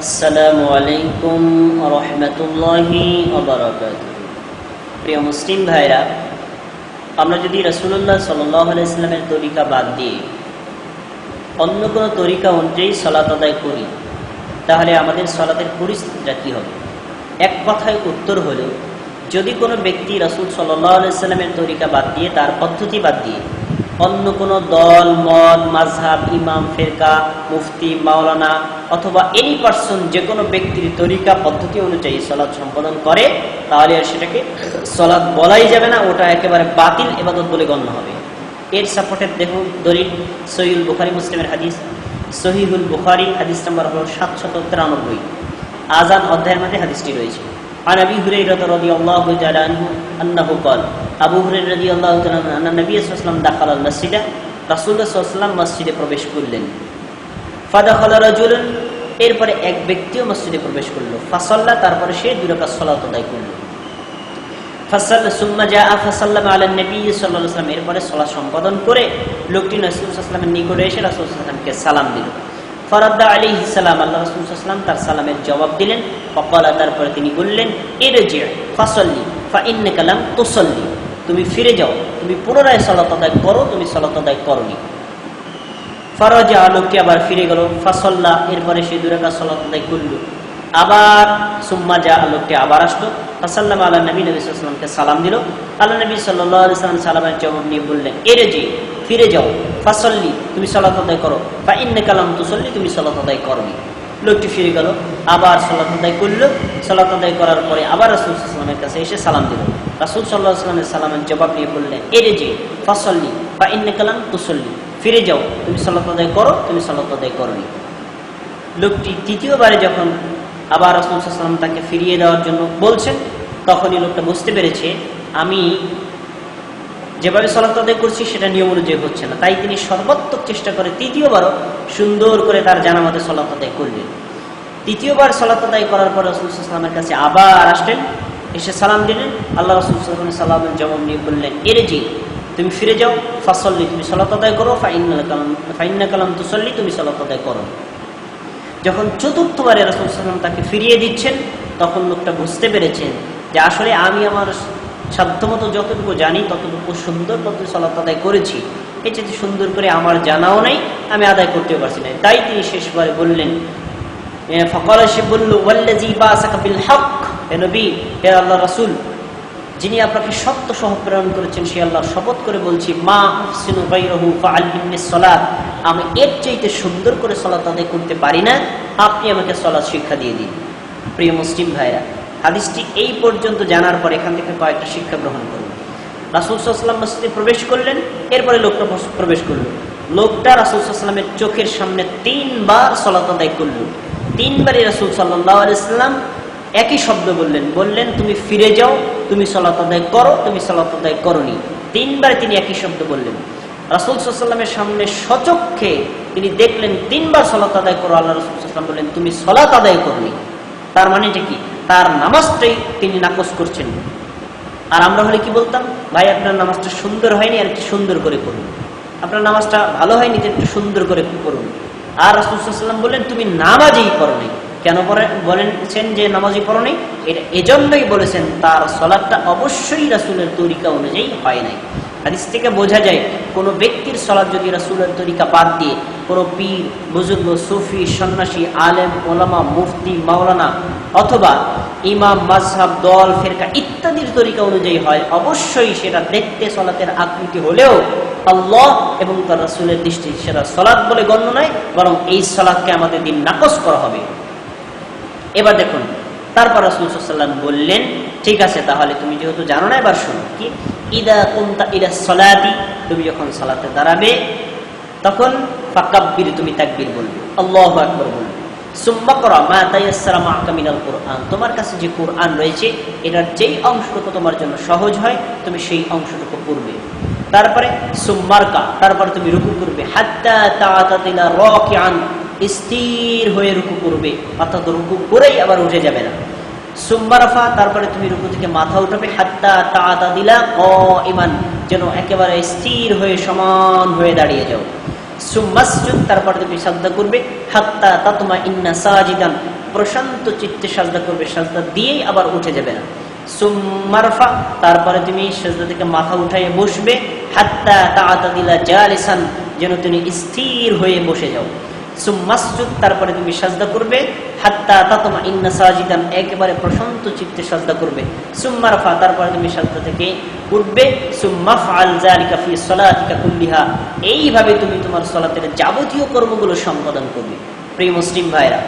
আসসালামু আলাইকুম রহমতুল্লাহি প্রিয় মুসলিম ভাইরা, আমরা যদি রসুল্লাহ সাল্লাহ ইসলামের তরিকা বাদ দিয়ে অন্য কোনো তরিকা অনুযায়ী সলাত আদায় করি, তাহলে আমাদের সলাতের পরিস্থিতিটা কী হবে? এক কথায় উত্তর হলো, যদি কোনো ব্যক্তি রসুল সাল্লাহ আলাইস্লামের তরিকা বাদ দিয়ে তার পদ্ধতি বাদ দিয়ে অন্য কোনো দল, মত, মাঝহাব, ইমাম, ফেরকা, মুফতি, মাওলানা অথবা এনি পার্সন যে কোনো ব্যক্তির তরিকা, পদ্ধতি অনুযায়ী সলাদ সম্পাদন করে, তাহলে আর সেটাকে সলাদ বলাই যাবে না, ওটা একেবারে বাতিল এবাদত বলে গণ্য হবে। এর সাপোর্টের দেখুন দরিদ সহিউল বুখারি, মুসলিমের হাদিস। সহিউল বুখারি, হাদিস নাম্বার হল সাতশত তিরানব্বই। আজান অধ্যায়ের মধ্যে হাদিসটি রয়েছে। আর আবি হুরাইরাহ আন্নাহু কল আবু রাজি আল্লাহ আন্না দাখাল আল মসজিদা মসজিদে প্রবেশ করলেন। রাজুল এরপরে এক ব্যক্তিও মসজিদে প্রবেশ করল। ফাসাল্লা, তারপরে সে দুরাকা সলাত আদায় করল। সুম্মা জা ফাসাল্লাম নবী এরপরে সলা সম্পাদন করে লোকটি নসরুলামের নিকটে এসে রাসুলকে সালাম দিল। ফরাদ্দা আলী ইসালাম আল্লাহ তার সালামের জবাব দিলেন। অকলা তারপরে তিনি বললেন এর যে ফাসল্লি। ফা কালাম তোসল্লি। তুমি ফিরে যাও, তুমি পুনরায় সলাত আদায় করো, তুমি সলাত আদায় করনি। ফরজা আলোকটি আবার ফিরে গেল, ফাসল্লা, এরপরে সে দুরাকা সলাত আদায় করল। আবার সুম্মা যা আলোকটি আবার আসলো, ফাসাল্লাম আল্লাহ নবী নবী সাল্লামকে সালাম দিল। আল্লাহ নবী সাল্লাম সালামের জবাব নিয়ে বললেন, এরে যে, ফিরে যাও, ফাসল্লি, তুমি সলাত আদায় করো। বা ইন্নে কালাম তুসল্লি, তুমি সলাত আদায় করনি। লোকটি ফিরে গেল, আবার সলাত আদায় করল। সলাত আদায় করার পরে আবার রাসুল সাল্লামের কাছে এসে সালাম দিল। রাসুল সাল্লাহ সাল্লামের সালামের জবাব নিয়ে বললেন এরে যে ফাসল্লি বা ইন্নে কালাম তুসল্লি, ফিরে যাও, তুমি সলাত আদায় করো, তুমি সলাত আদায় করনি। লোকটি তৃতীয়বারে যখন আবার রাসুল সাল্লাম তাকে ফিরিয়ে দেওয়ার জন্য বলছেন, তখনই লোকটা বুঝতে পেরেছে, আমি যেভাবে সলাত আদায় করছি, সেটা নিয়ম অনুযায়ী হচ্ছে না। তাই তিনি সর্বাত্মক চেষ্টা করে তৃতীয়বারও সুন্দর করে তার জানা মতে সলাত আদায় করলেন। তৃতীয়বার সলাত আদায় করার পর রসুল সাল্লামের কাছে আবার আসলেন, এসে সালাম দিলেন। আল্লাহ রসুল সাল্লাম সাল্লামের জবাব নিয়ে বললেন, এরে জি তুমি ফিরে যাও, ফাসল্লি, তুমি সলাত আদায় করো ফাইন্না কালাম কালাম তুসল্লি, তুমি সলাত আদায় করো। যখন চতুর্থবারে রসুল সাল্লাম তাকে ফিরিয়ে দিচ্ছেন, তখন লোকটা বুঝতে পেরেছেন যে আসলে আমি আমার সাধ্যমতো যতটুকু জানি, ততটুকু সুন্দর পদ্ধতি সলাত আদায় করেছি। এই যদি সুন্দর করে আমার জানাও নাই, আমি আদায় করতে পারছি না। তাই তিনি শেষবারে বললেন ফকল সে বলল ওয়াল্লাজি হক হে আল্লাহ রাসুল, যিনি আপনাকে সত্য সহ প্রেরণ করেছেন, সে আল্লাহর শপথ করে বলছি, মা সিনু বাইরহু ফাআলিমিস সালাত, আমি এর চাইতে সুন্দর করে সলাত আদায় করতে পারি না। আপনি আমাকে সলাৎ শিক্ষা দিয়ে দিন। প্রিয় মুসলিম ভাইরা হাদিসটি এই পর্যন্ত জানার পর এখান থেকে কয়েকটা শিক্ষা গ্রহণ করুন। রাসুল সাল্লাম মসজিদে প্রবেশ করলেন, এরপরে লোকটা প্রবেশ করল। লোকটা রাসুল সাল্লামের চোখের সামনে তিনবার সলাত আদায় করল। তিনবারই রাসুল সাল্লাহ আলাইসাল্লাম একই শব্দ বললেন বললেন, তুমি ফিরে যাও, তুমি সলাত আদায় করো, তুমি সলাত আদায় করনি। তিনবার তিনি একই শব্দ বললেন। রাসুল সাল্লামের সামনে সচক্ষে তিনি দেখলেন, তিনবার সলাত আদায় করো, আল্লাহ রসুল বললেন, তুমি সলাত আদায় করনি। তার মানে এটা কি? তার নামাজটাই তিনি নাকচ করছেন। আর আমরা হলে কি বলতাম? ভাই, আপনার নামাজটা সুন্দর হয়নি, আর একটু সুন্দর করে করুন আপনার নামাজটা ভালো হয়নি, যে একটু সুন্দর করে করুন আর রাসুলসাল্লাম বললেন, তুমি নামাজই করো নাই। কেন বলেছেন যে নামাজই পড়ো নেই? এটা এজন্যই বলেছেন, তার সলাদটা অবশ্যই রাসুলের তরিকা অনুযায়ী হয় নাই। হাদিস থেকে বোঝা যায়, কোনো ব্যক্তির সলাদ যদি রাসুলের তরিকা বাদ দিয়ে কোনো পীর, বুজুর্গ, সুফি, সন্ন্যাসী, আলেম, ওলামা, মুফতি, মাওলানা অথবা ইমাম মাঝহাব দল, ফেরকা ইত্যাদির তরিকা অনুযায়ী হয়, অবশ্যই সেটা দেখতে সলাতের আকৃতি হলেও আল্লাহ এবং তার রাসুলের দৃষ্টি সেটা সলাদ বলে গণ্য নয়, বরং এই সলাদকে আমাদের দিন নাকচ করা হবে। এবার দেখুন, তারপর রাসুলসাল্লাম বললেন, ঠিক আছে, তাহলে তুমি যেহেতু জানো না, এবার শোনো, কি? ইদা কুমতা ইদা সলাদি তুমি যখন সলাতে দাঁড়াবে, তখন ফাকাব্বির, তুমি তাকবির বলবে। আল্লাহ আকবর বলবে। তোমার কাছে যে কোরআন রয়েছে, এটার যেই অংশটুকু তোমার জন্য সহজ হয়, তুমি সেই অংশটুকু পড়বে। তারপরে সুম্মারকা, তারপরে তুমি রুকু করবে। হাত্তা তাআতাতিলা রাকিআন, স্থির হয়ে রুকু করবে। অর্থাৎ রুকু করেই আবার উঠে যাবে না। তারপরে তুমি রুকু থেকে মাথা উঠাবে, হাত্তা তাআতা দিলা ইমান যেন একেবারে স্থির হয়ে সমান হয়ে দাঁড়িয়ে যাও। সুম্মাসজুদ তারপরে তুমি সাজদা করবে, হাত্তা তাতমা ইন্না সাজিদান, প্রশান্ত চিত্তে সাজদা করবে, সাজদা দিয়েই আবার উঠে যাবে না। সুম্মারফা তারপরে তুমি সাজদা থেকে মাথা উঠাইয়ে বসবে, হাত্তা তাআতা দিলা জালিসান, যেন তুমি স্থির হয়ে বসে যাও। সুম্মাসজুদ তারপরে তুমি সাজদা করবে। হাত্তা তাতমা ইন্না সাজিদান, একেবারে প্রশান্ত চিত্তে সাজদা করবে। সুম্মারফা তারপরে তুমি সাজদা থেকে উঠবে। সুম্মাফআল যালিকা ফি সলাতিকা কুল্লিহা, এইভাবে তুমি তোমার সলাতের যাবতীয় কর্মগুলো সম্পাদন করবে। প্রিয় মুসলিম ভাইরা,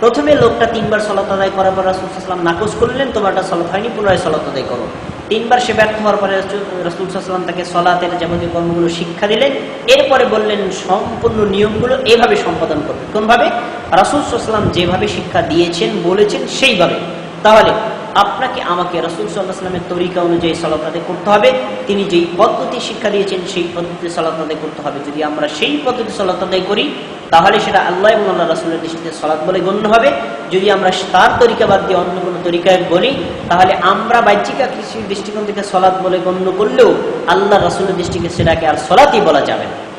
প্রথমে লোকটা তিনবার সলাত আদায় করার পর রাসুলাম নাকচ করলেন, তোমারটা সলাত হয়নি, পুনরায় সলাত আদায় করো। তিনবার সে ব্যর্থ হওয়ার পরে রসুল রসুলাম তাকে সলাতের যাবতীয় কর্মগুলো শিক্ষা দিলেন। এরপরে বললেন, সম্পূর্ণ নিয়মগুলো এভাবে সম্পাদন করবে। কোনভাবে? রাসুল সাল্লাম যেভাবে শিক্ষা দিয়েছেন, বলেছেন, সেইভাবে। তাহলে আপনাকে আমাকে রসুল সাল্লাহ সাল্লামের তরিকা অনুযায়ী সলাতাদে করতে হবে। তিনি যেই পদ্ধতি শিক্ষা দিয়েছেন, সেই পদ্ধতি সলাত আদায় করতে হবে। যদি আমরা সেই পদ্ধতি সলাত আদায় করি তাহলে সেটা আল্লাহ এবং আল্লাহ রাসুলের দৃষ্টিতে সলাৎ বলে গণ্য হবে। যদি আমরা তার তরিকা বাদ দিয়ে অন্য কোনো তরিকায় বলি, তাহলে আমরা বাহ্যিকা কৃষির দৃষ্টিকোণ থেকে সলাৎ বলে গণ্য করলেও আল্লাহ রাসুলের দৃষ্টিকে সেটাকে আর সলাৎই বলা যাবে না।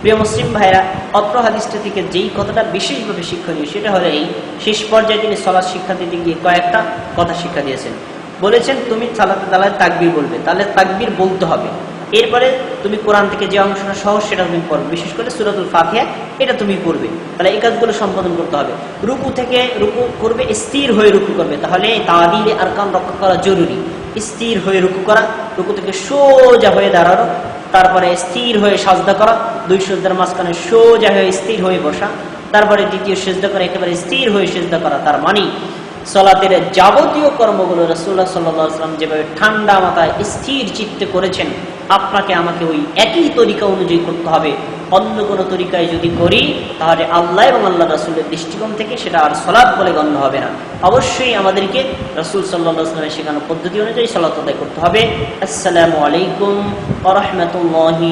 প্রিয় মুসলিম ভাইরা, অত্র হাদিসটা থেকে যেই কথাটা বিশেষভাবে শিক্ষণীয়, সেটা হলো এই, শেষ পর্যায়ে তিনি সলাৎ শিক্ষা দিতে গিয়ে কয়েকটা কথা শিক্ষা দিয়েছেন। বলেছেন, তুমি সালাতে দালায় তাকবির বলবে। তাহলে তাকবির বলতে হবে। এরপরে তুমি কোরআন থেকে যে অংশটা সহজ সেটা তুমি পড়বে বিশেষ করে সুরাতুল ফাতিহা, এটা তুমি পড়বে। তাহলে এই কাজগুলো সম্পাদন করতে হবে। রুকু থেকে রুকু করবে, স্থির হয়ে রুকু করবে। তাহলে তাদিলে আর কান রক্ষা করা জরুরি। স্থির হয়ে রুকু করা, রুকু থেকে সোজা হয়ে দাঁড়ানো, তারপরে স্থির হয়ে সাজদা করা, দুই সজ্জার মাঝখানে সোজা হয়ে স্থির হয়ে বসা, তারপরে দ্বিতীয় সেজদা করা, একেবারে স্থির হয়ে সেজদা করা, তার মানে সলাতের যাবতীয় কর্মগুলো রসুল্লাহ সাল্লাম যেভাবে ঠান্ডা মাথায় স্থির চিত্তে করেছেন আপনাকে আমাকে ওই একই তরিকা অনুযায়ী করতে হবে। অন্য কোনো তরিকায় যদি করি, তাহলে আল্লাহ এবং আল্লাহ রাসুলের দৃষ্টিকোণ থেকে সেটা আর সলাদ বলে গণ্য হবে না। অবশ্যই আমাদেরকে রাসুল সাল্লাহামের শেখানো পদ্ধতি অনুযায়ী সলাত আদায় করতে হবে। আসসালামু আলাইকুম আ রহমতুল্লাহি